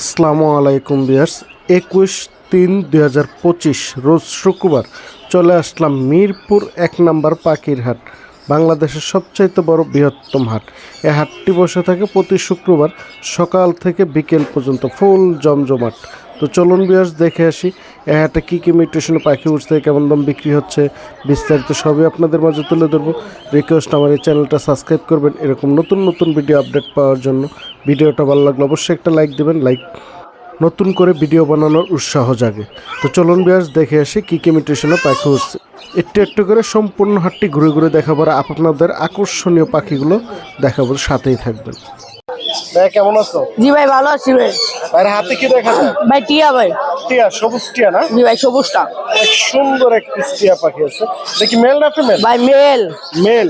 আসসালামু আলাইকুম বিয়ার্স একুশ তিন দুই হাজার পঁচিশ, রোজ শুক্রবার চলে আসলাম মিরপুর এক নম্বর পাখির হাট, বাংলাদেশের সবচাইতে বড় বৃহত্তম হাট। এ হাটটি বসে থাকে প্রতি শুক্রবার সকাল থেকে বিকেল পর্যন্ত ফুল জমজমাট। তো চলুন বিয়ার্স দেখে আসি এ হাটে কী কী মিউটেশনে পাখি উঠছে কেমন দাম বিক্রি হচ্ছে বিস্তারিত সবই আপনাদের মাঝে তুলে ধরবো। রিকোয়েস্ট আমার এই চ্যানেলটা সাবস্ক্রাইব করবেন এরকম নতুন নতুন ভিডিও আপডেট পাওয়ার জন্য। ভিডিওটা ভালো লাগলে অবশ্যই একটা লাইক দেবেন লাইক নতুন করে ভিডিও বানানোর উৎসাহ জাগে। তো চলুন বিয়ার্স দেখে আসি কী কী মিউটেশনে পাখি উঠছে একটু একটু করে সম্পূর্ণ হাটটি ঘুরে ঘুরে দেখা দেখাবার আপনাদের আকর্ষণীয় পাখিগুলো দেখাবার সাথেই থাকবেন। কেমন আছো? জি ভাই ভালো আছি ভাই। ভাইয়ের হাতে কি দেখা যায়? ভাই টিয়া ভাই। টিয়া সবুজ টিয়া না? জি ভাই সবুজটা। এক সুন্দর একটি টিয়া পাখি আছে। দেখি মেল না ফিমেল ভাই মেল মেল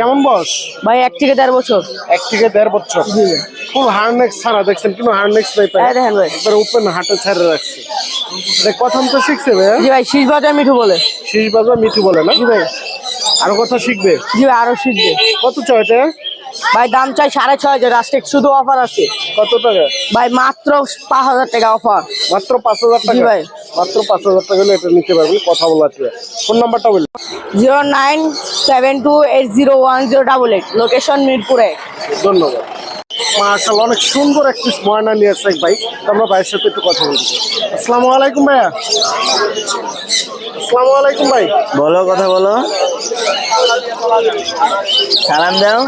কেমন বয়স? ভাই এক থেকে দেড় বছর। এক থেকে দেড় বছর। জি। ভাই খুব হার্নেক্স ছাড়া দেখছেন? কিন্তু হার্নেক্স নাই পাই হ্যাঁ দেখেন ভাই। একবার ওপেন হাটে ছেড়ে রাখছে। কথা তো শিখছে ভাইয়া জি ভাই শীষ বাজার মিঠু বলে। শীষ বাজার মিঠু বলে না? জি ভাই। আরও কথা শিখবে? জি ভাই আরও শিখবে। কত চয়টা ভাই দাম চাই সাড়ে ছয় হাজার। আজকে শুধু অফার আছে। কত টাকা? ভাই মাত্র পাঁচ হাজার টাকা অফার মাত্র পাঁচ হাজার টাকা? ভাই। মাত্র পাঁচ হাজার টাকা হলে এটা নিতে পারবেন কথা বলা আছে ফোন নাম্বারটা বলুন zero nine seven two eight zero one zero double eight. Location মিরপুরে ধন্যবাদ। মার্শাল অনেক সুন্দর একটি ময়না নিয়ে আসছে এক ভাই আমরা ভাইয়ের সাথে একটু কথা বলছি আসসালামু আলাইকুম ভাইয়া। আসসালামু আলাইকুম ভাই। বলো কথা বলো। সালাম দাও।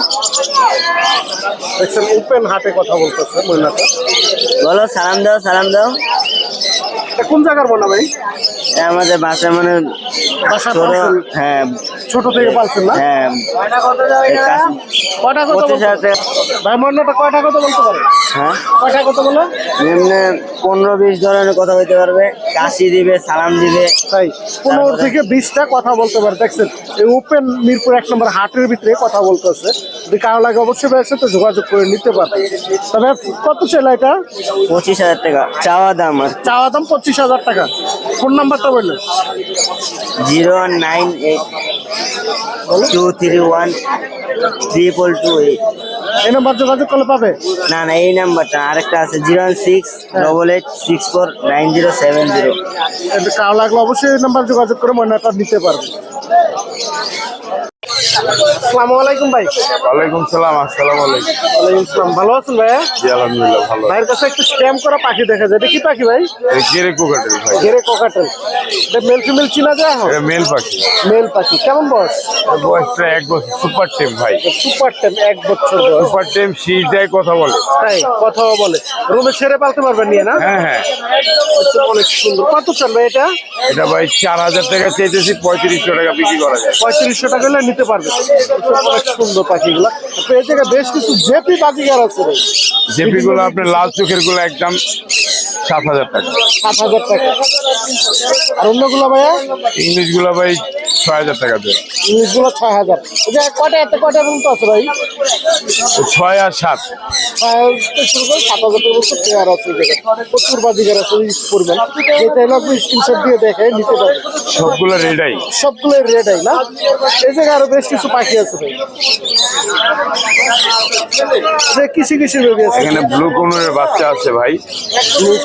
দেখছেন ওপেন হাটে কথা বলতেছে বলো সালাম দাও সালাম দাও। কোন জায়গার ভাই? আমাদের বাসা মানে হ্যাঁ। ছোট থেকে পালছেন না? হ্যাঁ। কয়টা কথা বলতে হাজার। ভাই ময়নাটা কয়টা কথা বলতে পারে? হ্যাঁ? কয়টা কথা বলো? এমনি পনেরো বিশ ধরনের কথা বলতে পারবে। কাশি দিবে সালাম দিবে। তাই পনেরো থেকে বিশটা কথা বলতে পারে। দেখছেন এই ওপেন মিরপুর এক নম্বর হাটের ভিতরে কথা বলতেছে। যদি কারও লাগে অবশ্যই ভাইয়ের সাথে যোগাযোগ করে নিতে পারবে তবে কত ছিল এটা? পঁচিশ হাজার টাকা। চাওয়া দাম আর চাওয়া দাম পঁচিশ হাজার টাকা। ফোন নাম্বারটা বললেন zero nine eight two three one triple two eight. এই নাম্বার যোগাযোগ করলে পাবে? না না এই নাম্বারটা আরেকটা আছে zero one six double eight six four nine zero seven zero. কারও লাগলে অবশ্যই এই নাম্বার যোগাযোগ করে ময়নাটা নিতে পারবে। আসসালামু আলাইকুম ভাই। ওয়ালাইকুম সালাম আসসালামু আলাইকুম। ওয়ালাইকুম আসসালাম। ভালো আছেন ভাইয়া? জি আলহামদুলিল্লাহ ভালো ভাইয়ের কাছে একটু স্ক্যাম করা পাখি দেখা যায়। এটা কি পাখি ভাই? গেরে কোকাটেল ভাই। ঘেরে কোকাটেল। এটা মেল ফিমেল চিনা যায় এটা মেল পাখি। মেল পাখি। কেমন বয়স? বয়সটা এক বছর সুপার টেম ভাই। সুপার টেম এক বছর বয়স। সুপার টেম শীষ দেয় কথা বলে। তাই কথাও বলে। রুমে ছেড়ে পালতে পারবেন নিয়ে না? হ্যাঁ হ্যাঁ। আচ্ছা, অনেক সুন্দর। কত চান ভাই এটা? এটা ভাই চার হাজার টাকা চেয়েছি পঁয়ত্রিশশো টাকা বিক্রি করা যায়। পঁয়ত্রিশশো টাকা হলে নিতে পারবে। অনেক সুন্দর পাখিগুলো। এই জায়গায় বেশ কিছু জেপি বাজিগার আছে জেপি গুলো আপনার লাল চোখেরগুলো একদম সাত হাজার টাকা। সাত হাজার টাকা। আর অন্যগুলো ভাইয়া? ইংলিশগুলো ভাই ছয় হাজার টাকা দেয়। ইংলিশগুলো ছয় হাজার। কটা এত কটা আছে ভাই? ছয় আর সাত। শুরু করে সাত হাজার পর্যন্ত পেয়ার আছে প্রচুর বাজিগার আছে ইউজ করবেন। যেটা হলো আপনি স্ক্রিনশট দিয়ে দেখে নিতে পারবেন। সবগুলো রেডাই সবগুলো রেড আই না? এই জায়গায় আরও বেশ কিছু পাখি আছে ভাই। কিসি বেবি আছে। এখানে ব্লু কোনের বাচ্চা আছে ভাই।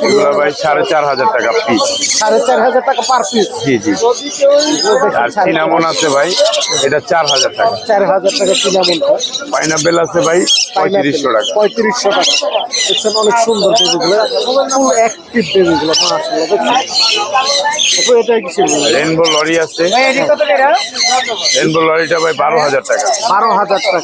এগুলো ভাই সাড়ে চার হাজার টাকা পিস সাড়ে চার হাজার টাকা পার পিস জি জি। আর সিনামন আছে ভাই এটা চার হাজার টাকা। চার হাজার টাকা সিনামনটা পাইনাপেল আছে ভাই পঁয়ত্রিশশো টাকা। পঁয়ত্রিশশো টাকা। দেখছেন অনেক সুন্দর বেবিগুলো ফুল অ্যাক্টিভ বেবিগুলো মাশাআল্লাহ এটা কিসের রেনবো লরি আছে। রেনবো লরিটা ভাই বারো হাজার টাকা। বারো হাজার টাকা।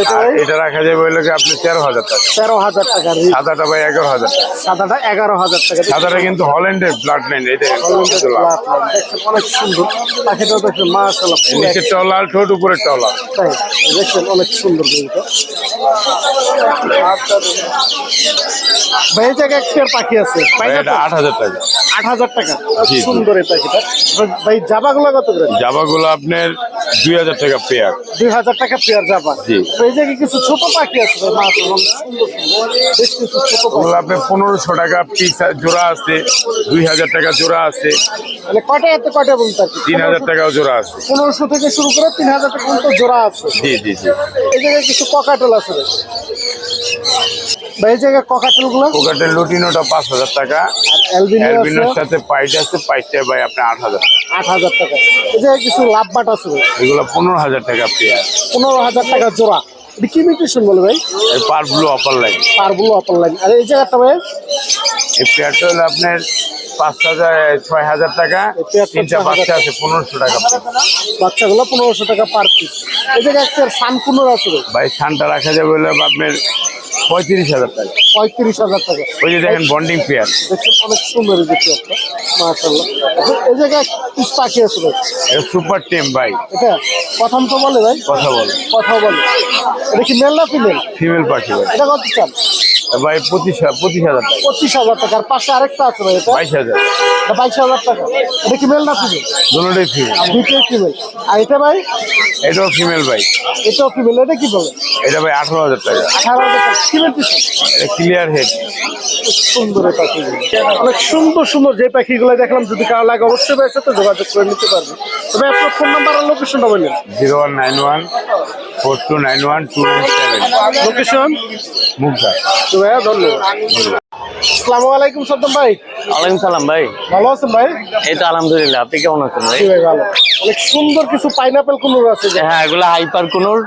এটা এটা রাখা যাবে ওই লোকে আপনি তেরো হাজার টাকা। তেরো হাজার টাকা সাদাটা ভাই এগারো হাজার। সাদাটা এগারো হাজার টাকা সাদাটা কিন্তু হল্যান্ডের ব্লাড লাইন এই দেখেন অনেক সুন্দর। পাখিটা দেখছেন মাশাআল্লাহ ফুল নিচের টলাল ঠোঁট উপরে টলাল তাই দেখছেন অনেক সুন্দর বেবিটা ভাই এই জায়গায় একটা পাখি আছে। এটা আট হাজার টাকা। আট হাজার টাকা। জি। সুন্দর এই পাখিটা। ভাই জাবাগুলো কত করে? জাবাগুলো আপনার দুই হাজার টাকা পেয়ার দুই হাজার টাকা পেয়ার জাবা। জি। তো এই জায়গায় কিছু ছোট পাখি আছে ভাই মাশাআল্লাহ সুন্দর সুন্দর। বেশ কিছু ছোট পাখি। ওগুলো আপনার পনেরোশো টাকা পিস জোড়া আছে দুই হাজার টাকা জোড়া আছে। মানে কটা এত কটা বলতে আর কি তিন হাজার টাকাও জোড়া আছে। পনেরোশো থেকে শুরু করে তিন হাজার টাকা পর্যন্ত জোড়া আছে। জি জি জি। এই জায়গায় কিছু ককাটেল আছে ভাই। ভাই এই জায়গায় ককাটেল লুটিনোটা পাঁচ হাজার টাকা। আর অ্যালবিনো অ্যালবিনোর সাথে পাইট আছে পাইটটা ভাই আপনি টাকা। এই জায়গায় কিছু লাভ বাট আছে এগুলো পনেরো হাজার টাকা পেয়ার। পনেরো হাজার টাকা জোড়া। কি মিউটেশন বলে ভাই? পার ব্লু অপার লাইন পারগুলো অপর লাইন আর এই জায়গাটা ভাই? এই পেয়ারটা হলো আপনার পাঁচ হাজার ছয় হাজার টাকা পেয়ারটা তিনটা বাচ্চা আছে পনেরোশো টাকা। বাচ্চাগুলো পনেরোশো টাকা পার পিস এই জায়গায় একটা সানকুনোর আছে ভাই ছানটা রাখা যাবে হলো আপনার পঁয়ত্রিশ হাজার টাকা। পঁয়ত্রিশ হাজার টাকা। ওই যে দেখেন বন্ডিং পেয়ার দেখছেন অনেক সুন্দর এই দেখতে একটা মাশাল্লাহ এই জায়গায় পিস পাখি আছে ভাই সুপার টেম ভাই। এটা প্রথম তো বলে ভাই? কথা বলে। কথা বলে। এটা কি মেল না ফিমেল ফিমেল পাখি ভাই। এটা কত চান? ভাই পঁচিশ পঁচিশ হাজার টাকা। পঁচিশ হাজার টাকা আর পাশে আরেকটা আছে ভাই এটা? বাইশ হাজার। বাইশ হাজার টাকা। এটা কি মেল না ফিমেল দুটোই ফিমেল দুটোই ফিমেল আর এটা ভাই? এটাও ফিমেল ভাই। এটাও ফিমেল এটা কি বলে? এটা ভাই আঠারো হাজার টাকা। আঠারো হাজার টাকা। ফিমেল এটা ক্লিয়ার হেড সুন্দর অনেক সুন্দর সুন্দর যে পাখিগুলো দেখলাম যদি কারও লাগে অবশ্যই ভাই সাথে যোগাযোগ করে নিতে পারবে। তবে আপনার ফোন নাম্বার আর লোকেশনটা বললেন। Zero one nine one four two nine one two nine seven. Location Mugda তো ভাইয়া ধন্যবাদ। আসসালামু আলাইকুম সদ্দম ভাই। ওয়ালাইকুম সালাম ভাই। ভালো আছেন ভাই? এই তো আলহামদুলিল্লাহ আপনি কেমন আছেন ভাই? ভালো। অনেক সুন্দর কিছু পাইনাপেল কুনুর আছে হ্যাঁ এগুলো হাইপার কুনুর।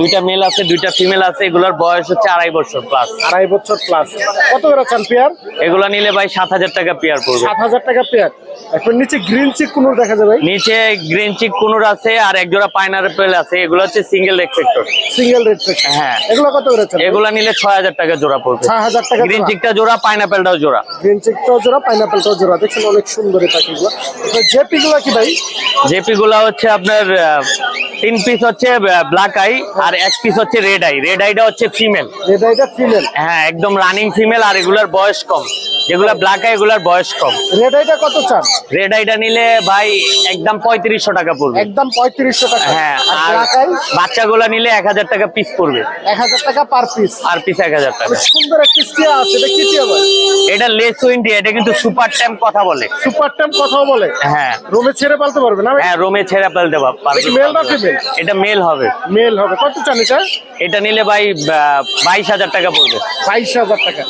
দুইটা মেল আছে দুইটা ফিমেল আছে এগুলোর বয়স হচ্ছে আড়াই বছর প্লাস আড়াই বছর প্লাস কত করে চান পেয়ার? এগুলো নিলে ভাই সাত হাজার টাকা পেয়ার পড়বে। সাত হাজার টাকা পেয়ার। এখন নিচে গ্রিন চিক কুনুর দেখা যাবে নিচে গ্রিন চিক কুনুর আছে আর এক জোড়া পাইনাপেল আছে এগুলো হচ্ছে সিঙ্গেল রেক্সেক্টর সিঙ্গেল রেড চেক হ্যাঁ। এগুলো কত করে চান? এগুলো নিলে ছয় হাজার টাকা জোড়া পড়বে। ছয় হাজার টাকা গ্রিন চিকটা জোড়া পাইনাপেলটাও জোড়া। গ্রিন চিকটাও জোড়া পাইনাপেলটাও জোড়া। দেখছেন অনেক সুন্দর এই পাখিগুলো। জেপি গুলো কি ভাই? জেপি গুলা হচ্ছে আপনার তিন পিস হচ্ছে ব্ল্যাক আই আর এক পিস হচ্ছে রেড আই রেড আইটা হচ্ছে ফিমেল এটা এটা ফিমেল হ্যাঁ একদম রানিং ফিমেল আর এগুলার বয়স কম। যেগুলা ব্ল্যাক আই এগুলার বয়স কম। রেড আইটা কত চান? রেড আইটা নিলে ভাই একদম পঁয়ত্রিশশো টাকা পড়বে। একদম পঁয়ত্রিশশো টাকা। হ্যাঁ আর বাচ্চাগুলা নিলে এক হাজার টাকা পিস পড়বে। এক হাজার টাকা পার পিস আর পিস এক হাজার টাকা। সুন্দর একটা আছে। এটা কি ভাই? এটা লেস ইন্ডিয়া এটা কিন্তু সুপার ট্যাম্প কথা বলে। সুপার ট্যাম্প কথা বলে? হ্যাঁ। রোমে ছেড়ে পালতে পারবে না? হ্যাঁ রোমে ছেড়ে পার- পারবে। এটা না female? এটা মেল হবে। মেল হবে। কত চান এটা? এটা নিলে ভাই বাইশ হাজার টাকা পড়বে। বাইশ হাজার টাকা।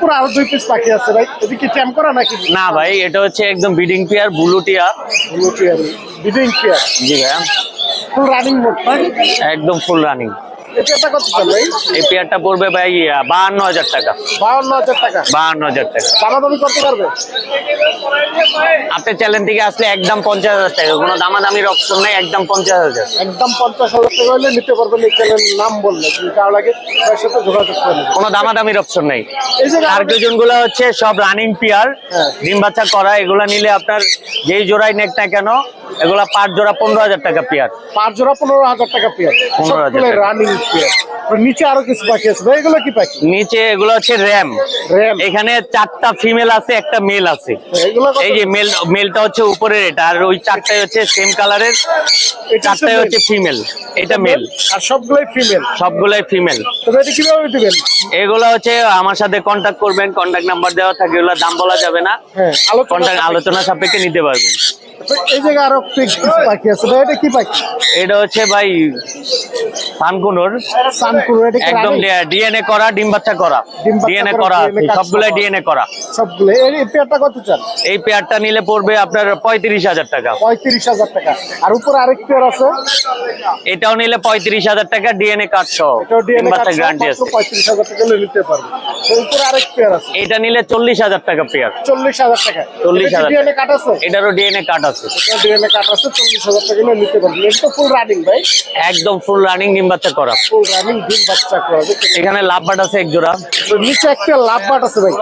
পুরো আরও দুই পিস পাখি আছে ভাই। এটা কি ট্যাম্প করা নাকি? না ভাই এটা হচ্ছে একদম বিডিং পেয়ার ব্লু টিয়া ব্লু টিয়ার বিডিং টিয়ার জি ভাইয়া। ফুল রানিং মোড একদম ফুল রানিং এটা কত চান ভাই? এই পেয়ারটা পড়বে ভাই বাহান্ন হাজার টাকা। বাউন্ন হাজার টাকা। বাহান্ন হাজার টাকা। দামাদামি করতে পারবে? আপনার চ্যানেল থেকে আসলে একদম পঞ্চাশ হাজার টাকা কোনো দামাদামির অপশন নেই একদম পঞ্চাশ হাজার। একদম পঞ্চাশ হাজার টাকা হলে নিতে পারবেন এই চ্যানেলের নাম বললে। যদি কারও লাগে তার সাথে যোগাযোগ করে কোনো দামাদামির অপশন নেই। এই যে গুলো হচ্ছে সব রানিং পিয়ার হ্যাঁ। ডিম বাচ্চা করা এগুলা নিলে আপনার যেই জোড়াই নেক না কেন এগুলা পাঁচ জোড়া পনেরো হাজার টাকা পেয়ার পাঁচ জোড়া পনেরো হাজার টাকা পেয়ার 15,000 সবগুলো টাকা। নিচে আরও কিছু পাখি আছে ভাই এগুলো কি পাখি? নিচে এগুলো হচ্ছে র্যাম। র্যাম। এখানে চারটা ফিমেল আছে একটা মেল আছে। এই যে মেল মেলটা হচ্ছে উপরের এটা আর ওই চারটাই হচ্ছে সেম কালারের চারটাই হচ্ছে ফিমেল এটা মেল আর সবগুলোই ফিমেল সবগুলাই ফিমেল তবে এটা কীভাবে দিবেন? এগুলো হচ্ছে আমার সাথে কন্ট্যাক্ট করবেন কন্ট্যাক্ট নাম্বার দেওয়া থাকে এগুলো দাম বলা যাবে না। কন্ট্যাক্ট আলোচনা সাপেক্ষে নিতে পারবেন। এই জায়গায় আরও পাখি আছে। ভাই এটা কি পাখি? এটা হচ্ছে ভাই সানকুনোর। সানকুর এটা একদম ডিএনএ করা ডিম বাচ্চা করা। ডিএনএ করা, করা DNA আছে কাজ সবগুলাই ডিএনএ করা। সবগুলো। এই এই পেয়ারটা কত চান? এই পেয়ারটা নিলে পড়বে আপনার পঁয়ত্রিশ হাজার টাকা। পঁয়ত্রিশ হাজার টাকা। আর উপরে আরেক পেয়ার আছে? এটাও নিলে পঁয়ত্রিশ হাজার টাকা ডিএনএ কার্ড সহ। ডিম বাচ্চা গ্যারান্টি আছে। পঁয়ত্রিশ হাজার টাকা নিতে পারবে। উপরে আরেক পেয়ার আছে। এটা নিলে চল্লিশ হাজার টাকা পেয়ার। চল্লিশ হাজার টাকা। 40,000 ডিএনএ কাট এটারও ডিএনএ কার্ড আছে। ডিএনএ কাট আছে টাকা হলে নিতে পারবে এটা ফুল রানিং ভাই। একদম ফুল রানিং ডিম বাচ্চা করা। ফুল রানিং ডিম বাচ্চা করা। এখানে লাভ বাট আছে এক জোড়া। তো নিচে একটা লাভ বাট আছে ভাই।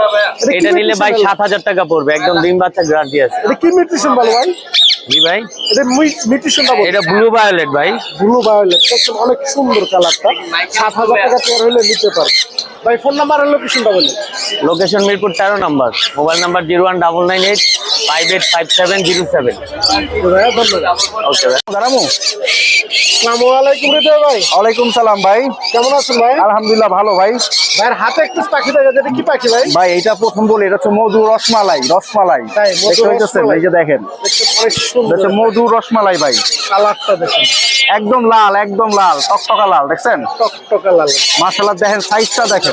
এটা নিলে ভাই nutrition সাত হাজার টাকা পড়বে। একদম ডিম বাচ্চা গ্যারান্টি আছে। এটা কি নিউট্রিশন বলো ভাই? জি ভাই? এটা নিউট্রিশনটা বলো। এটা ব্লু ভায়োলেট ভাই। ব্লু ভায়োলেট দেখছেন অনেক সুন্দর কালারটা সাত হাজার টাকা পেয়ার হলে নিতে পারবে ভাই ফোন নাম্বার আর লোকেশনটা বলি লোকেশন মিরপুর তেরো number. Mobile number zero one double nine eight five eight five seven zero seven. ভাইয়া ধন্যবাদ। ওকে ভাই। দাঁড়াবো আসসালামু আলাইকুম হৃদয় ভাই। ওয়ালাইকুম সালাম ভাই। কেমন আছেন ভাই? আলহামদুলিল্লাহ ভালো ভাই। ভাইয়ের হাতে একটু পাখি দেখা যায় কি পাখি ভাই? ভাই এটা প্রথম বলি এটা হচ্ছে মধু রসমালাই রসমালাই। এই যে দেখেন। মধু রসমালাই ভাই। কালারটা দেখেন। একদম লাল একদম লাল টকটকা লাল দেখছেন? টকটকা লাল। মাশাআল্লাহ দেখেন সাইজটা দেখেন।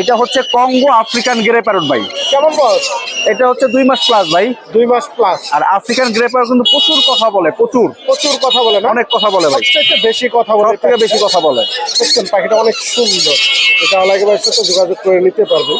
এটা হচ্ছে কঙ্গো আফ্রিকান গ্রে প্যারট ভাই। কেমন বয়স এটা হচ্ছে দুই মাস প্লাস ভাই। দুই মাস প্লাস আর আফ্রিকান গ্রে প্যারট কিন্তু প্রচুর কথা বলে প্রচুর। প্রচুর কথা বলে না? অনেক কথা বলে ভাই। বেশি কথা বলে থেকে বেশি কথা বলে। পাখিটা অনেক সুন্দর। এটা আলাদা যোগাযোগ করে নিতে পারবেন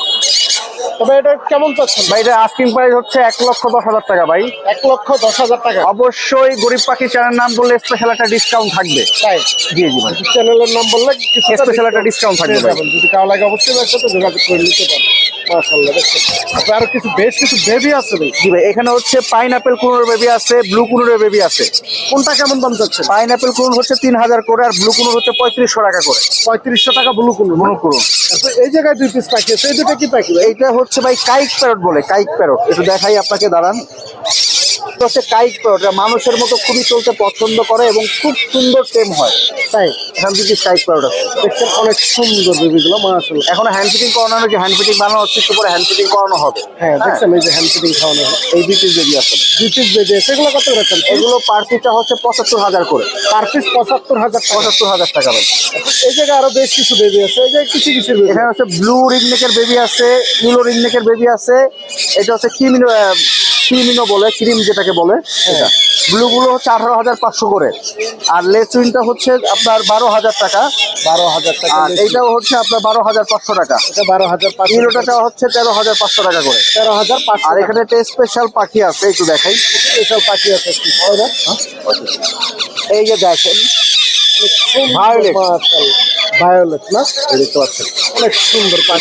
তবে এটা কেমন চাচ্ছেন? ভাই এটা আস্কিং প্রাইস হচ্ছে এক লক্ষ দশ হাজার টাকা ভাই। এক লক্ষ দশ হাজার টাকা। অবশ্যই গরিব পাখি চ্যানেল নাম বললে স্পেশাল একটা ডিসকাউন্ট থাকবে। তাই? জি জি ভাই। চ্যানেলের নাম বললে স্পেশাল একটা ডিসকাউন্ট থাকবে যদি কারও লাগে অবশ্যই একসাথে যোগাযোগ করে নিতে পারবেন মাশাআল্লাহ দেখছেন? আপনার কিছু বেশ কিছু বেবি আছে ভাই। জি ভাই এখানে হচ্ছে পাইনাপেল বেবি আছে ব্লু কুনুরের বেবি আছে। কোনটা কেমন দাম চাচ্ছেন পাইনাপেল কুনুর হচ্ছে তিন হাজার করে আর ব্লু কুনুর হচ্ছে পঁয়ত্রিশশো টাকা করে। পঁয়ত্রিশশো টাকা ব্লু কুলু ব্লু কুনুর। এই জায়গায় দুই পিস পাখি আছে এই দুটো কি পাখি এইটা হচ্ছে ভাই কাইক প্যারট বলে কাইক প্যারট। একটু দেখাই আপনাকে দাঁড়ান। এটা হচ্ছে কাইক প্যারট মানুষের মতো খুবই চলতে পছন্দ করে এবং খুব সুন্দর টেম হয়। তাই? এখান থেকে কাইক প্যারট দেখছেন অনেক সুন্দর বেবিগুলো মাশাআল্লাহ। এখন হ্যান্ড ফিটিং করানো হয়েছে হ্যান্ড ফিটিং বানানো হচ্ছে একটু পরে হ্যান্ড ফিটিং করানো হবে। হ্যাঁ দেখছেন এই যে হ্যান্ড ফিটিং খাওয়ানো হয়। এই দুই পিস বেবি আছে। দুই পিস বেবি আছে এগুলো কত রেখেছেন এগুলো পার পিসটা হচ্ছে পঁচাত্তর হাজার করে। পার পিস পঁচাত্তর হাজার টাকা। পঁচাত্তর হাজার টাকা এই জায়গায় আরও বেশ কিছু বেবি আছে এই জায়গায় কিছু কিছু বেবি এখানে হচ্ছে ব্লু রিংনেকের বেবি আছে ইউলো রিংনেকের বেবি আছে এটা হচ্ছে ক্রিমিনো ক্রিমিনো বলে ক্রিম যেটাকে বলে এটা। ব্লু গুলো হচ্ছে আঠারো হাজার পাঁচশো করে। আর লেসুইনটা হচ্ছে আপনার বারো হাজার টাকা। বারো হাজার টাকা আর এইটাও হচ্ছে আপনার বারো হাজার পাঁচশো টাকা। এটা বারো হাজার ইউলোটা হচ্ছে তেরো হাজার পাঁচশো টাকা করে। তেরো হাজার পাঁচশো আর এখানে একটা স্পেশাল পাখি আছে একটু দেখাই। স্পেশাল পাখি আছে তাই না? এই যে দেখেন. ভায়োলেট ভায়োলেট না? দেখতে পাচ্ছেন। অনেক সুন্দর পাখি।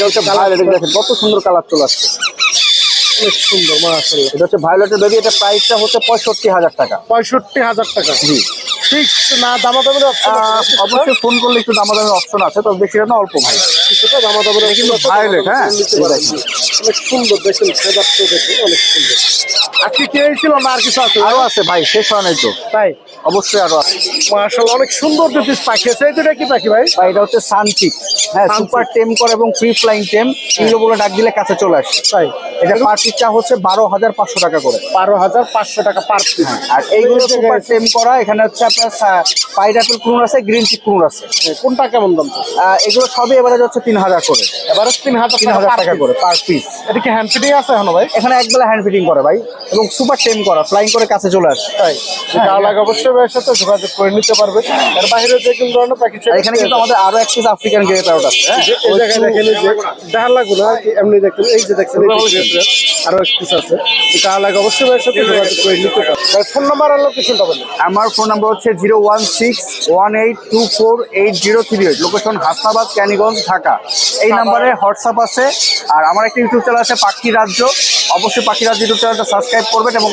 দেখেন কত সুন্দর কালার চলে আসছে। অনেক সুন্দর মাশাআল্লাহ। এটা হচ্ছে ভায়োলেটের বেবি এটা প্রাইসটা হচ্ছে পঁয়ষট্টি হাজার টাকা। পঁয়ষট্টি হাজার টাকা। জি। ঠিক না দামাদামের অবশ্যই ফোন করলে একটু দামাদামের অপশন আছে তবে বেশি না অল্প ভাই। কিছুটা কিন্তু হ্যাঁ? নিতে এই পারেন। দেখেন। অনেক সুন্দর দেখেন ফেদারটা দেখেন অনেক সুন্দর। আজকে কে ছিল না আর কিছু আছে? আরও আছে ভাই শেষ হয় নাই তো। তাই? অবশ্যই আরও আছে। মাশাআল্লাহ অনেক সুন্দর দুই পাখি আছে এই কি পাখি ভাই? ভাই এটা হচ্ছে সানচিক হ্যাঁ সুপার টেম করে এবং ফ্রি ফ্লাইং টেম এগুলো বলে ডাক দিলে কাছে চলে আসে। তাই। এটা পার পিসটা হচ্ছে বারো হাজার পাঁচশো টাকা করে। বারো হাজার পাঁচশো টাকা পার পিস আর এইগুলো সুপার টেম করা এখানে হচ্ছে আপনার পাইনাপেল কুনুর আছে গ্রিন চিক কুনুর আছে। কোনটা কেমন দাম? আহ, এগুলো সবই এবারে হচ্ছে তিন হাজার করে। এবারে তিন হাজার তিন হাজার টাকা করে পার পিস এটা কি হ্যান্ড ফিটিং আছে এখনও ভাই? এখানে একবেলা হ্যান্ড ফিটিং করে ভাই এবং সুপার টেম করা ফ্লাইং করে কাছে চলে আসে। তাই? ভালো লাগে অবশ্যই ভাইয়ের সাথে যোগাযোগ করে নিতে পারবে। এর বাইরে যে ধরনের এখানে কিন্তু আমাদের আরও এক পিস আফ্রিকান গ্রে প্যারট আছে হ্যাঁ? এই জায়গায় দেখেন এই যে দেখা লাগল না এমনি দেখেন এই যে দেখছেন আরও এক পিস আছে। লাগে অবশ্যই ভাইয়ের সাথে যোগাযোগ করে নিতে পারবে। ফোন নাম্বার আর লোকেশনটা বলেন। আমার ফোন নাম্বার হচ্ছে zero one six one eight two four eight zero three eight location Hasnabad Keraniganj Dhaka. এই নাম্বারে হোয়াটসঅ্যাপ আছে আর আমার একটা ইউটিউব চ্যানেল আছে পাখি রাজ্য। অবশ্যই পাখি রাজ্য ইউটিউব চ্যানেলটা সাবস্ক্রাইব করবেন এবং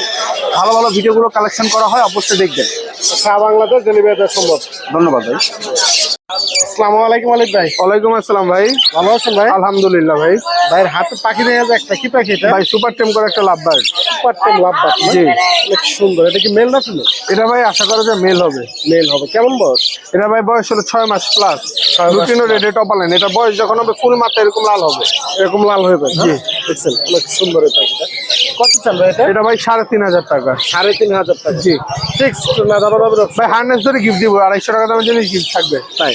ভালো ভালো ভিডিওগুলো কালেকশন করা হয় অবশ্যই দেখবেন। সারা বাংলাদেশ ডেলিভারি সম্ভব ধন্যবাদ ভাই। আসসালামু আলাইকুম ভাই। ওয়ালাইকুম আসসালাম ভাই। ভালো আছেন ভাই? আলহামদুলিল্লাহ ভাই। ভাইয়ের হাতে পাখি যাচ্ছে একটা কি পাখি এটা? ভাই সুপার টেম করে একটা love bird super tame love জি। অনেক সুন্দর। এটা কি মেল না এটা ভাই আশা করা যায় মেল হবে। মেল হবে। কেমন বয়স? এটা ভাই বয়স হলো ছয় মাস প্লাস রুটিনো রেডে টপালেন এটা বয়স যখন হবে ফুল মাত্রা এরকম লাল হবে। এরকম লাল হয়ে যাবে জি। দেখছেন অনেক সুন্দর এই পাখিটা। কত চাল ভাই এটা? এটা ভাই সাড়ে তিন হাজার টাকা। সাড়ে তিন হাজার টাকা। জি। ফিক্স না দাদা ভাই হার্নেস ধরে গিফট দিব। আড়াইশো টাকা দামের জিনিস গিফট থাকবে। তাই।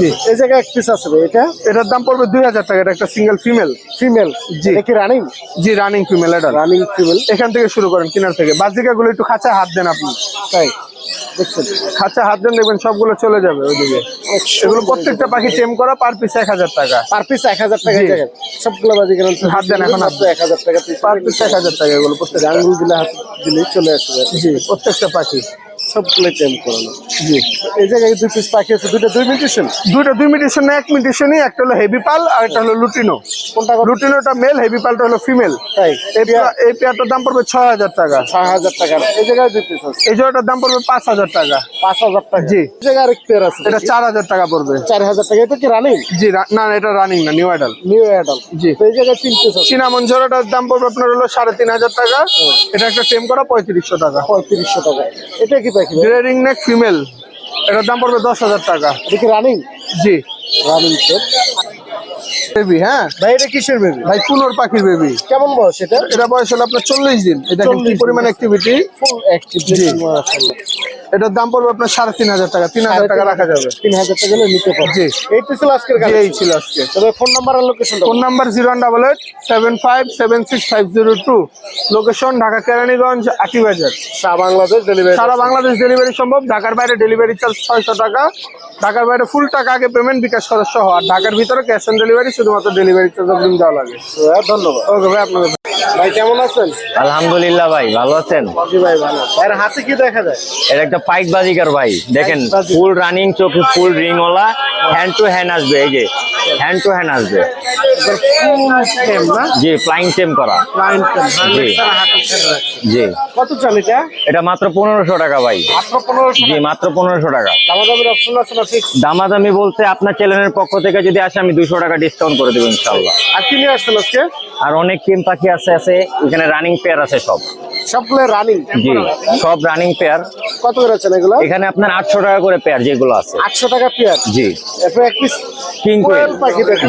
জি। এই জায়গায় এক পিস আছে এটা? এটার দাম পড়বে দুই হাজার টাকা এটা একটা সিঙ্গেল ফিমেল ফিমেল জি। এটা কি রানিং জি রানিং ফিমেল এটা রানিং ফিমেল এখান থেকে শুরু করেন কিনার থেকে। বাজিকা গুলো একটু খাঁচা হাত দেন আপনি। তাই? দেখছেন? খাঁচা হাত দেন দেখবেন সবগুলো চলে যাবে ওইদিকে। এগুলো প্রত্যেকটা পাখি টেম করা পার পিস এক হাজার টাকা। পার পিস এক হাজার টাকা সবগুলো বাজি গেলেন হাত দেন এখন হাত এক হাজার টাকা পার পিস এক হাজার টাকা এগুলো প্রত্যেকটা। আঙ্গুল দিলে হাত দিলেই চলে আসবে জি প্রত্যেকটা পাখি। সবগুলো করানো। জি। এই জায়গায় দুই পিস পাখি আছে দুটো দুই মিউটেশন দুইটা দুই এক একটা হলো হেভি পাল আর একটা হলো লুটিনো কোনটা? লুটিনোটা মেল হেভি পালটা হলো ফিমেল তাই? এই পেয়ার- এই পেয়ারটার দাম পড়বে ছয় হাজার টাকা। ছয় হাজার টাকা। এই জায়গায় দুই পিস আছে? এই জোড়াটার দাম পড়বে পাঁচ হাজার টাকা। পাঁচ হাজার টাকা। জি। এই জায়গায় আরেক পেয়ার আছে এটা চার হাজার টাকা পড়বে। চার হাজার টাকা। এটা কি রানিং জি না না, এটা রানিং না নিউ আইডাল নিউ অ্যাডাল জি। এই জায়গায় তিন পিস আছে। সিনামন জোড়াটার দাম পড়বে আপনার হলো সাড়ে তিন হাজার টাকা। এটা একটা টেম করা পঁয়ত্রিশশো টাকা। পঁয়ত্রিশশো টাকা। এটা কি গ্রেডিং নেক ফিমেল এটার দাম পড়বে দশ হাজার টাকা। দেখি রানিং জি। রানিং সেট বেবি হ্যাঁ? ভাই এটা কিসের বেবি ভাই পাখির বেবি কেমন বয়স এটা? এটা বয়স হলো আপনার চল্লিশ দিন। এটা কি 40 দিন। পরিমাণ অ্যাক্টিভিটি ফুল অ্যাক্টিভ জি। এটার দাম পড়বে আপনার সাড়ে তিন হাজার টাকা তিন হাজার টাকা রাখা যাবে। তিন হাজার টাকা নিতে পারবে। জি। এই তো ছিল আজকের গাড়ি। এই ছিল আজকে। তবে ফোন নাম্বার আর location phone number zero one double eight seven five seven six five zero two. Location Dhaka Keraniganj Aati Bazar. চা বাংলাদেশ ডেলিভারি সারা বাংলাদেশ ডেলিভারি সম্ভব। ঢাকার বাইরে ডেলিভারি চার্জ ছয়শো টাকা। ঢাকার বাইরে ফুল টাকা আগে পেমেন্ট বিকাশ করা সহ। আর ঢাকার ভিতরে ক্যাশ অন ডেলিভারি শুধুমাত্র ডেলিভারি চার্জ অগ্রিম দেওয়া লাগে। ধন্যবাদ। ওকে ভাই আপনাদের ভাই কেমন আছেন? আলহামদুলিল্লাহ ভাই ভালো আছেন? জি ভাই ভালো। এর হাতে কি দেখা যায়? এটা একটা পাইক বাজিকার ভাই দেখেন ফুল রানিং চোখে ফুল রিংওয়ালা হ্যান্ড টু হ্যান্ড আসবে এই যে হ্যান্ড টু হ্যান্ড আসবে। জি ফ্লাইং টেম করা। জি। রাখছে জি। কত চাল এটা? এটা মাত্র পনেরোশো টাকা ভাই। জি মাত্র পনেরোশো টাকা। দামাদামি বলতে আপনার চ্যানেলের পক্ষ থেকে যদি আসে আমি দুশো টাকা ডিসকাউন্ট করে দেবো ইনশাল্লাহ আর কি নিয়ে আসছেন আজকে? আর অনেক টিম পাখি আছে আছে এখানে রানিং পেয়ার আছে সব। সবগুলো রানিং জি সব রানিং পেয়ার কত করে আছেন এগুলো? এখানে আপনার আটশো টাকা করে পেয়ার যেগুলো আছে। আটশো টাকা পেয়ার জি। এরপর এক পিস কিং কোয়েল।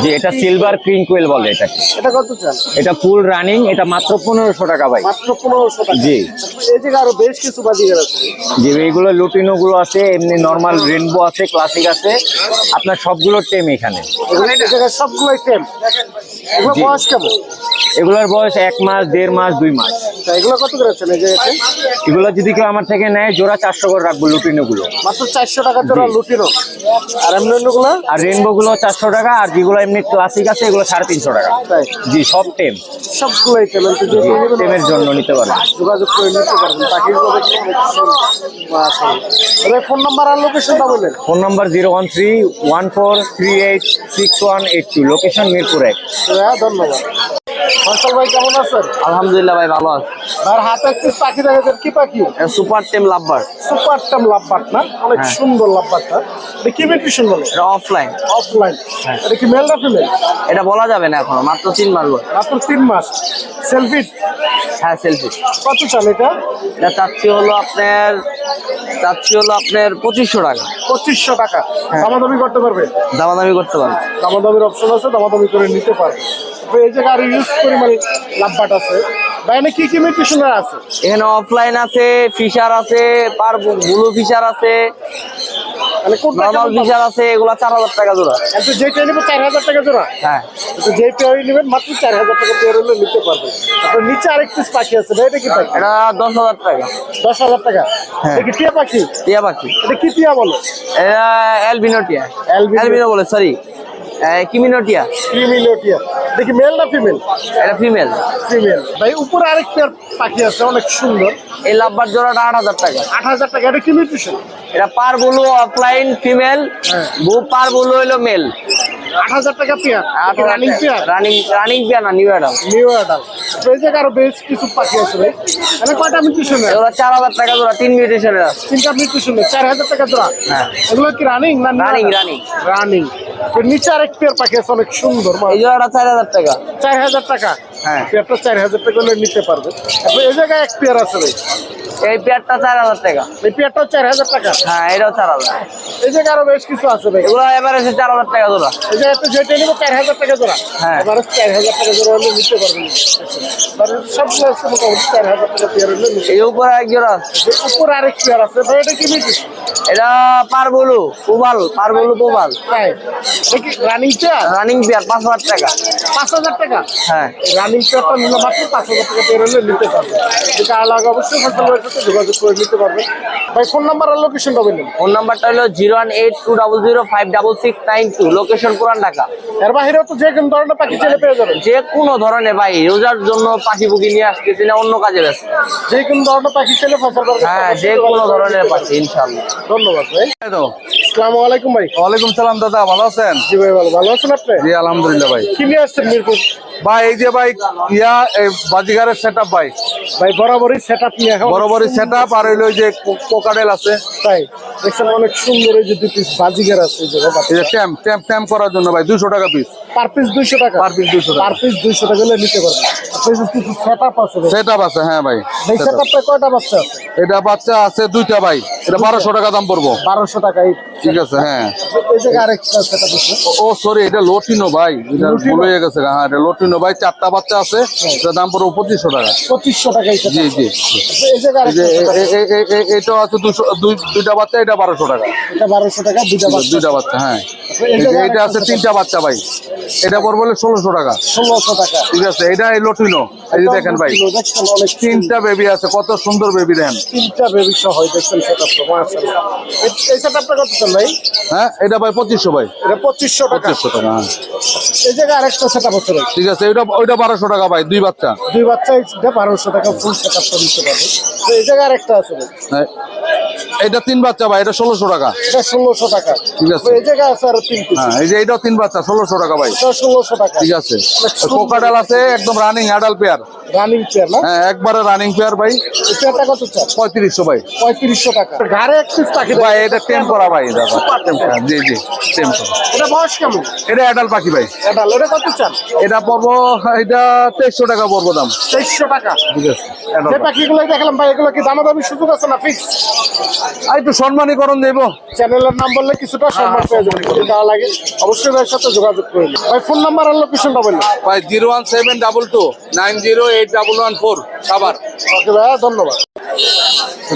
জি এটা সিলভার কিং কোয়েল বলে এটাকে। এটা কত চাল এটা ফুল রানিং এটা মাত্র পনেরোশো টাকা ভাই। মাত্র পনেরোশো টাকা। জি। এই জায়গায় আরও বেশ কিছু বাজিগার আছে। যে এইগুলো লুটিনো গুলো আছে এমনি নর্মাল রেনবো আছে ক্লাসিক আছে। আপনার সবগুলো টেম এখানে। জায়গায় টেম এগুলো বয়স কেমন? এগুলোর বয়স এক মাস দেড় মাস দুই মাস। এগুলো কত করে এই এগুলো যদি কেউ আমার থেকে নেয় জোড়া চারশো করে রাখব লুটিনো গুলো মাত্র চারশো টাকা জোড়া লুটিনো। আর এমনি অন্যগুলো? আর রেনবো গুলো চারশো টাকা আর যেগুলো এমনি ক্লাসিক আছে এগুলো সাড়ে তিনশো টাকা। জি সব টেম। সবগুলোই টেম টেমের জন্য নিতে পারবেন। যোগাযোগ করে নিতে পারবেন। পাখিগুলো ফোন নাম্বার আর লোকেশনটা বললেন phone number zero one three one four three eight six one eight two. Location Mirpur এক। হ্যাঁ ধন্যবাদ। ভাই কেমন আছেন? আলহামদুলিল্লাহ ভাই ভালো আছে। আর হাতে একটি পাখি দেখাচ্ছেন কি পাখি? সুপার টেম লাভবার সুপার টাম না? অনেক সুন্দর লাভবাটটা এটা কি মিউটেশন বলে? এটা অফলাইন অফলাইন এটা কি মেল না ফিমেল এটা বলা যাবে না এখনও মাত্র তিন মাস। মাত্র তিন মাস। সেলফি হ্যাঁ সেলফি কত চাল এটা? এটা চাচ্ছি হলো আপনার চাচ্ছি হলো আপনার পঁচিশশো টাকা। পঁচিশশো টাকা। দামাদামি করতে পারবে? দামাদামি করতে পারবেন দামাদামির অপশন আছে দামাদামি করে নিতে পারবে। এই জায়গায় আরও ইউজ পরিমাণ লাভবাট আছে। বা এনে কি কি মিউটেশনের আছে? এখানে অফলাইন আছে ফিশার আছে পার ব্লু ফিশার আছে মানে নর্মাল ফিশার আছে এগুলো চার হাজার টাকা জোড়া। কিন্তু যেটা নেবে চার হাজার টাকা জোড়া? হ্যাঁ। তো যে পেয়ারই নেবেন মাত্র চার হাজার টাকা পেয়ার হলে নিতে পারবেন তারপর নিচে আরেক পিস পাখি আছে ভাই এটা কি পাখি? এটা দশ হাজার টাকা। দশ হাজার টাকা? হ্যাঁ। এটা কি টিয়া পাখি? টিয়া পাখি। এটা কি টিয়া বলো? এটা অ্যালবিনো টিয়া। অ্যালবিনো। বলে সরি কিমিনো টিয়া ক্রিমিনো টিয়া দেখি মেল না ফিমেল এটা ফিমেল ফিমেল ভাই উপরে আরেক পেয়ার পাখি আছে অনেক সুন্দর। এই লাভবার জোড়াটা আট হাজার টাকা। আট হাজার টাকা এটা কি মিউটেশন এটা পার ব্লু অফলাইন ফিমেল। বু পার ব্লু হইল মেল আট হাজার টাকা pair running pair running running pair না নিউ অ্যাডাম নিউ অ্যাডাল এই জায়গায় আরও বেশ কিছু পাখি আছে ভাই। মানে কয়টা মিউটেশন এগুলো চার হাজার টাকা জোড়া তিন মিউটেশনের আছে। তিনটা মিউটেশন চার হাজার টাকা জোড়া? হ্যাঁ। এগুলো কি রানিং না রানিং রানিং রানিং নিচে আরেক পেয়ার পাখি আছে অনেক সুন্দর এই জোড়াটা চার হাজার টাকা। চার হাজার টাকা। হ্যাঁ। পেয়ারটা চার হাজার টাকা হলে নিতে পারবে তারপরে এই জায়গায় এক পেয়ার আছে ভাই? এই পেয়ারটা চার হাজার টাকা। এই পেয়ারটাও চার হাজার টাকা? হ্যাঁ এটাও চার হাজার। এই জায়গায় আরও বেশ কিছু আছে ভাই। এগুলো এবার চার হাজার টাকা জোড়া। এই জায়গাতে যেটা নেব চার হাজার টাকা জোড়া। হ্যাঁ। এবারে চার হাজার টাকা জোড়া হলে নিতে পারবেন। সবগুলো আছে মোটামুটি চার হাজার টাকা পেয়ার হলে এই উপরে এক জোড়া আছে। যে আরেক পেয়ার আছে। ভাই এটা কি নিতে এটা পার বলু পোবাল পার বলু পোবাল রানিং পেয়ার রানিং পেয়ার পাঁচ হাজার টাকা। পাঁচ হাজার টাকা? হ্যাঁ। রানিং পেয়ারটা নিলে মাত্র পাঁচ হাজার টাকা পেয়ার হলে নিতে পারবে। যেটা আলাদা অবশ্যই ফসল ভাইয়ের সাথে যোগাযোগ করে নিতে পারবে ভাই ফোন নাম্বার আর লোকেশনটা বললেন ফোন নাম্বারটা হলো zero one eight two double zero five double six nine two. Location Puran Dhaka. এর বাহিরেও তো যে কোনো ধরনের পাখি ছেলে পেয়ে যাবেন। যে কোনো ধরনের ভাই রোজার জন্য পাখি পুকি নিয়ে আসতেছি না অন্য কাজে ব্যস্ত। যে কোনো ধরনের পাখি ছেলে ফসল কাছে হ্যাঁ যে কোনো ধরনের পাখি ইনশাল্লাহ ধন্যবাদ ভাই। আসসালামু আলাইকুম ভাই। ওয়ালাইকুম সালাম দাদা ভালো আছেন? জি ভাই ভালো। ভালো আছেন আপনি? জি আলহামদুলিল্লাহ ভাই। কি নিয়ে আসছেন মিরপুর? ভাই এই যে ভাই ইয়া এই বাজিগারের সেট আপ ভাই। ভাই বরাবরই সেট আপ নিয়ে বরাবরই সেট আপ আর হইল যে কোকাডেল আছে। তাই দেখছেন অনেক সুন্দর এই যে দুই পিস বাজিগার আছে এই যে ট্যাম্প ট্যাম্প ট্যাম্প করার জন্য ভাই দুশো টাকা পিস পার পিস দুইশো টাকা। Per piece 200 টাকা। পার পিস দুইশো টাকা হলে নিতে পারবেন। কিছু সেট আপ আছে ভাই। সেট আপ আছে হ্যাঁ ভাই ভাই সেট আপটা কয়টা বাচ্চা আছে? এটা বাচ্চা আছে দুইটা ভাই এটা বারোশো টাকা দাম পড়ব। বারোশো টাকা ঠিক আছে হ্যাঁ। ও সরি এটা লটিনো ভাই এটা ভুল হয়ে গেছে হ্যাঁ এটা লটিনো ভাই চারটা বাচ্চা আছে এটার দাম পড়বে পঁচিশশো টাকা। পঁচিশশো টাকা জি জি এটা আছে দুশো দুইটা বাচ্চা এটা বারোশো টাকা। এটা বারোশো টাকা বাচ্চা। দুইটা বাচ্চা হ্যাঁ। এটা আছে তিনটা বাচ্চা ভাই। এটা পড়বে হলো ষোলোশো টাকা। ষোলোশো টাকা। ঠিক আছে এটা এই লটিনো। এই যে দেখেন ভাই। তিনটা বেবি আছে কত সুন্দর বেবি দেন। তিনটা বেবি সহ দেখছেন ভাই? হ্যাঁ এটা ভাই পঁচিশশো ভাই। এটা পঁচিশশো টাকা। পঁচিশশো টাকা হ্যাঁ। এই জায়গায় আরেকটা সেটআপ আছে ঠিক আছে ওইটা ওইটা বারোশো টাকা ভাই দুই বাচ্চা। দুই বাচ্চা বারোশো টাকা ফুল সেটআপটা নিতে পারবে। তো এই জায়গায় আরেকটা আছে। এটা তিন বাচ্চা ভাই এটা ষোলোশো টাকা। এটা ষোলোশো টাকা। ঠিক আছে। এই জায়গায় আছে আরও তিন পিস হ্যাঁ যে এটাও তিন বাচ্চা ষোলোশো টাকা ভাই। ষোলোশো টাকা। ঠিক আছে। কোকাডাল আছে একদম রানিং অ্যাডাল পেয়ার রানিং না? হ্যাঁ একবারে রানিং পেয়ার ভাই। কত চান পঁয়ত্রিশশো ভাই। পঁয়ত্রিশশো টাকা। ঘাড়ে এক পিস পাখি ভাই এটা টেম করা ভাই এটা হ্যাঁ, জি জি টেম করা এটা বয়স কেমন? এটা অ্যাডাল পাখি ভাই। এটা এটা কত চান এটা পড়ব এটা তেইশশো টাকা পড়ব দাম। তেইশশো টাকা। ঠিক আছে পাখিগুলো দেখলাম ভাই এগুলো কি দামাদামি সুযোগ আছে না ফিক্স আর একটু সম্মানীকরণ দেবো। চ্যানেলের নাম বললে কিছুটা সম্মান পেয়ে যাবেন। যদি দেওয়া লাগে। অবশ্যই ভাইয়ের সাথে যোগাযোগ করে নিন। ভাই ফোন নাম্বার আর লোকেশনটা বললেন ভাই zero one seven double two nine zero eight double one four Savar okay ভাইয়া ধন্যবাদ।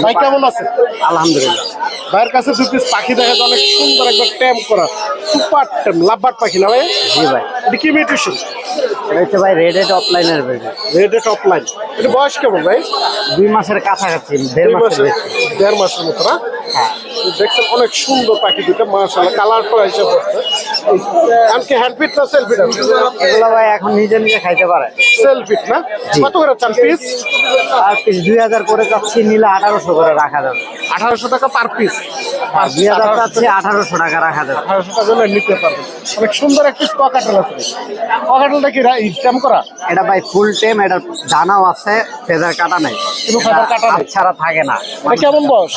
ভাই কেমন আছে আলহামদুলিল্লাহ। ভাইয়ের কাছে দু পিস পাখি দেখা যায় অনেক সুন্দর একবার ট্যাম করা সুপার ট্যাম লাভবার পাখি না ভাই? জি ভাই। এটা কি মিউটেশন এটা হচ্ছে ভাই রেড এড অফলাইনের ভাই রেড টপ লাইন এটা বয়স কেমন ভাই? দুই মাসের কাছাকাছি দেড় মাসের দেড় মাসের মতো না? দেখছেন অনেক সুন্দর পাখি দুটো মাশাআল্লাহ কালার করা হিসেবে এমনকি হ্যান্ডপিট না সেলফিট এগুলো ভাই এখন নিজে নিজে খাইতে পারে। সেলফিট না? কত করে চান পিস আর পিস দুই হাজার করে চাচ্ছি নিলে আঠারোশো করে রাখা যাবে। আঠারোশো টাকা পার পিস আর দুই হাজার চাচ্ছি আঠারোশো টাকা রাখা যাবে। আঠারোশো টাকা নিতে পারবেন অনেক সুন্দর একটি পকাটেল আছে। পকাটেলটা কি ইনকাম করা? এটা ভাই ফুল টাইম এটা দানাও আছে ফেদার কাটা নাই। কোনো feather কাটা নাই? ছাড়া থাকে না। এটা কেমন বয়স?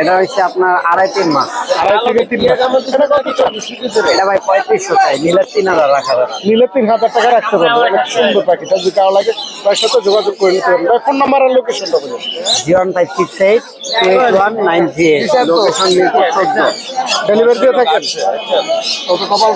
এটা হচ্ছে আপনার আড়াই তিন মাস। আড়াই থেকে তিন মাস। এটা ভাই পঁয়ত্রিশশো চাই? নিলে তিন হাজার রাখা যাবে। নিলে তিন হাজার টাকা রাখতে পারবেন অনেক সুন্দর পাখিটা যদি কারও লাগে তার সাথে যোগাযোগ করে নিতে পারবেন। ভাই ফোন নাম্বার আর লোকেশনটা বলুন। Zero five six eight two eight one nine three eight location delivery দিয়ে থাকেন? 老师帮帮